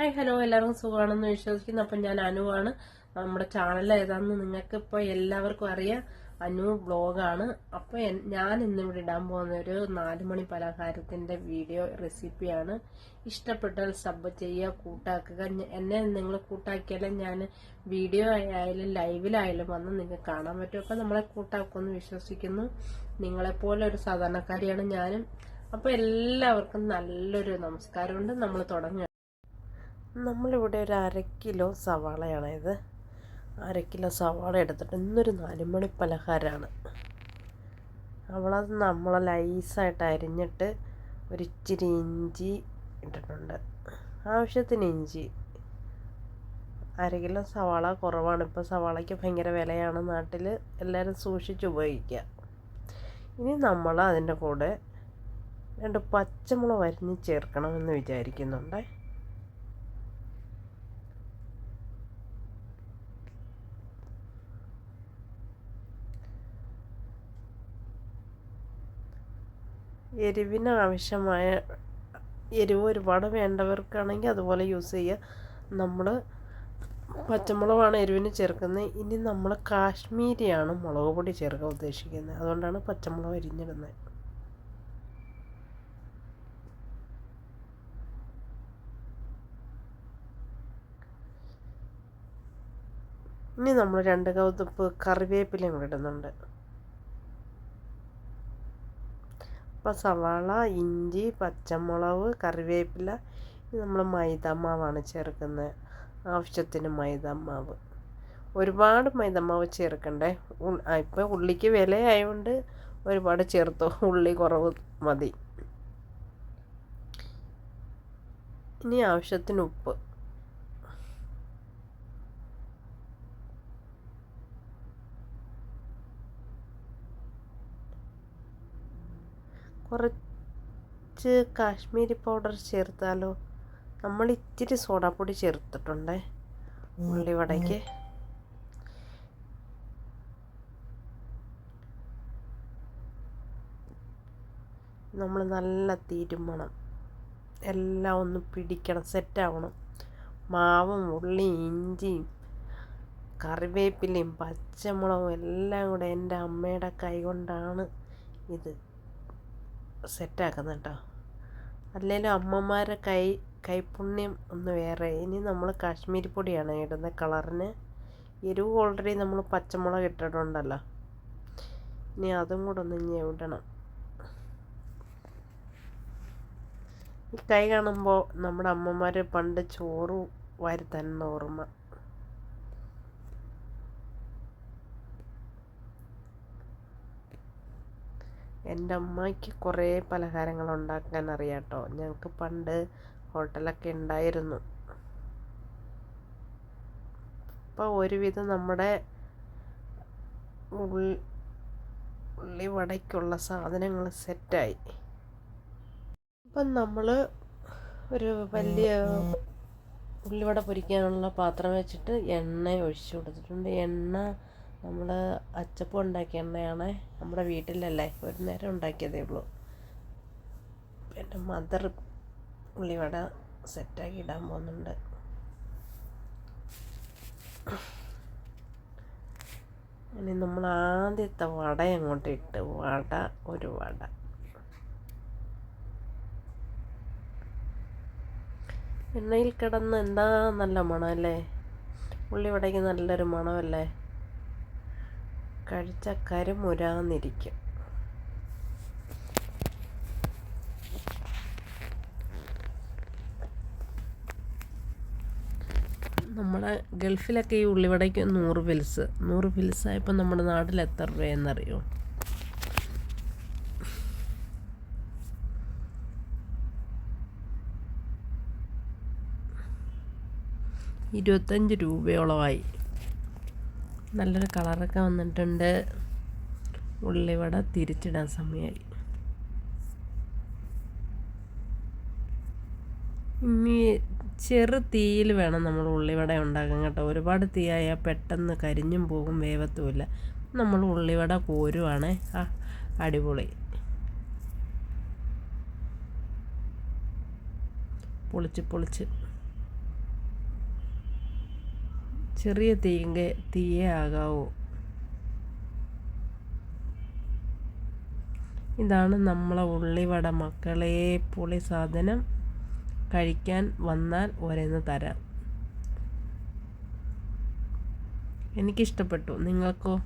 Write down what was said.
Hi hello എല്ലാവർക്കും സുഖമാണെന്ന് വിശ്വസിക്കുന്നു. അപ്പം ഞാൻ അനുവാണ് നമ്മുടെ ചാനൽ ഏതാണെന്ന് നിങ്ങൾക്ക് ഇപ്പോൾ എല്ലാവർക്കും അറിയാം. അനു ബ്ലോഗാണ് അപ്പോൾ ഞാൻ ഇന്നിവിടെ ഇടാൻ പോകുന്ന ഒരു നാലുമണി പലഹാരത്തിന്റെ വീഡിയോ റെസിപ്പിയാണ് ഇഷ്ടപ്പെട്ടാൽ സബ് ചെയ്യുക കൂട്ടാക്കുക. എന്നെ നിങ്ങൾ കൂട്ടാക്കിയാലും ഞാൻ വീഡിയോ ആയാലും ലൈവിലായാലും വന്ന് നിങ്ങൾക്ക് കാണാൻ പറ്റും. അപ്പം നമ്മളെ കൂട്ടാക്കുമെന്ന് വിശ്വസിക്കുന്നു. നിങ്ങളെപ്പോലെ ഒരു സാധാരണക്കാരിയാണ് ഞാനും. അപ്പോൾ എല്ലാവർക്കും നല്ലൊരു നമസ്കാരമുണ്ട്. നമ്മൾ തുടങ്ങുക നമ്മളിവിടെ ഒരു അര കിലോ സവാളയാണ് ഇത്. അര കിലോ സവാള എടുത്തിട്ട് ഇന്നൊരു നാലുമണി പലഹാരമാണ്. അവളത് നമ്മൾ ലൈസായിട്ട് അരിഞ്ഞിട്ട് ഒരു ഇച്ചിരി ഇഞ്ചി ഇട്ടിട്ടുണ്ട്. ആവശ്യത്തിന് ഇഞ്ചി. അര കിലോ സവാള കുറവാണ്. ഇപ്പോൾ സവാളയ്ക്ക് ഭയങ്കര വിലയാണ് നാട്ടിൽ എല്ലാവരും സൂക്ഷിച്ച് ഉപയോഗിക്കുക. ഇനി നമ്മൾ അതിന്റെ കൂടെ രണ്ട് പച്ചമുളക് അരിഞ്ഞ് ചേർക്കണമെന്ന് വിചാരിക്കുന്നുണ്ടേ. എരിവിന് ആവശ്യമായ എരിവ് ഒരുപാട് വേണ്ടവർക്കാണെങ്കിൽ അതുപോലെ യൂസ് ചെയ്യുക നമ്മൾ പച്ചമുളകാണ് എരിവിന് ചേർക്കുന്നത്. ഇനി നമ്മൾ കാശ്മീരിയാണ് മുളക് പൊടി ചേർക്കാൻ ഉദ്ദേശിക്കുന്നത്. അതുകൊണ്ടാണ് പച്ചമുളക് എരിഞ്ഞിടുന്നത് ഇനി നമ്മൾ രണ്ട് കൗതുപ്പ് കറിവേപ്പിലയും ഇടുന്നുണ്ട്. അപ്പോൾ സവാള ഇഞ്ചി പച്ചമുളക് കറിവേപ്പില നമ്മൾ മൈദമാവാണ് ചേർക്കുന്നത്. ആവശ്യത്തിന് മൈദമാവ്. ഒരുപാട് മൈദമാവ് ചേർക്കണ്ടേ? ഇപ്പോൾ ഉള്ളിക്ക് വില ആയതുകൊണ്ട് ഒരുപാട് ചേർത്തോ? ഉള്ളി കുറവ് മതി. ഇനി ആവശ്യത്തിന് ഉപ്പ്. കുറച്ച് കാശ്മീരി പൗഡർ ചേർത്താലോ? നമ്മൾ ഇത്തിരി സോഡാപ്പൊടി ചേർത്തിട്ടുണ്ടേ ഉള്ളിവടയ്ക്ക് നമ്മൾ നല്ല തീരുമണം എല്ലാം ഒന്ന് പിടിക്കണം സെറ്റാവണം. മാവും ഉള്ളിയും ഇഞ്ചിയും കറിവേപ്പിലയും പച്ചമുളകും എല്ലാം കൂടെ എന്റെ അമ്മയുടെ കൈ കൊണ്ടാണ് ഇത്. സെറ്റാക്കുന്നത് കേട്ടോ അല്ലെങ്കിലും അമ്മമാരെ കൈ കൈപുണ്യം ഒന്ന് വേറെ. ഇനി നമ്മൾ കാശ്മീരി പൊടിയാണ് ഇടുന്ന കളറിന് എരിവ് ഓൾറെഡി നമ്മൾ പച്ചമുളക് ഇട്ടിട്ടുണ്ടല്ലോ. ഇനി അതും കൂടെ ഒന്ന് ഇനി ഇടണം. ഈ കൈ കാണുമ്പോൾ നമ്മുടെ അമ്മമാർ പണ്ട് ചോറ് വാരി ഓർമ്മ. എന്റെ അമ്മയ്ക്ക് കുറേ പലഹാരങ്ങൾ ഉണ്ടാക്കാൻ അറിയാം കേട്ടോ ഞങ്ങൾക്ക് പണ്ട് ഹോട്ടലൊക്കെ ഉണ്ടായിരുന്നു അപ്പോൾ ഒരുവിധം നമ്മുടെ ഉള്ളി വടയ്ക്കുള്ള സാധനങ്ങൾ സെറ്റായി. അപ്പം നമ്മൾ ഒരു വലിയ ഉള്ളിവട പൊരിക്കാനുള്ള പാത്രം വെച്ചിട്ട് എണ്ണ ഒഴിച്ചു കൊടുത്തിട്ടുണ്ട്. എണ്ണ നമ്മൾ അച്ചപ്പം ഉണ്ടാക്കിയ എണ്ണയാണ് നമ്മുടെ വീട്ടിലല്ലേ. ഒരു നേരം ഉണ്ടാക്കിയതേ ഉള്ളൂ. എന്റെ മദർ ഉള്ളിവട സെറ്റാക്കി ഇടാൻ പോകുന്നുണ്ട്. ഇനി നമ്മൾ ആദ്യത്തെ വട അങ്ങോട്ട് ഇട്ട്? വട ഒരു വട. എണ്ണയിൽ കിടന്ന് എന്താ നല്ല മണമല്ലേ? ഉള്ളിവടയ്ക്ക് നല്ലൊരു മണമല്ലേ? കഴിച്ച കരുമുരാന്നിരിക്കും നമ്മുടെ ഗൾഫിലൊക്കെ ഈ ഉള്ളിവടയ്ക്ക് നൂറ് ഫിൽസ് നൂറ് ഫിൽസായപ്പോൾ നമ്മുടെ നാട്ടിൽ എത്ര രൂപയെന്നറിയോ? ഇരുപത്തഞ്ച് രൂപയോളമായി. നല്ലൊരു കളറൊക്കെ വന്നിട്ടുണ്ട്. ഉള്ളിവട തിരിച്ചിടാൻ സമയമായി ഇനി ചെറു തീയിൽ വേണം നമ്മൾ ഉള്ളിവട ഉണ്ടാക്കാൻ കേട്ടോ. ഒരുപാട് തീയായാൽ പെട്ടെന്ന് കരിഞ്ഞും പോകും വേവത്തുമില്ല. നമ്മൾ ഉള്ളിവട കോരുവാണേ. ആ അടിപൊളി. പൊളിച്ച് പൊളിച്ച്. ചെറിയ തീയെ തീയേ ആകാവൂ. ഇതാണ് നമ്മളെ ഉള്ളിവട മക്കളെ പൊളി സാധനം കഴിക്കാൻ വന്നാൽ ഒരെന്ന് തരാം. എനിക്കിഷ്ടപ്പെട്ടു. നിങ്ങൾക്കോ?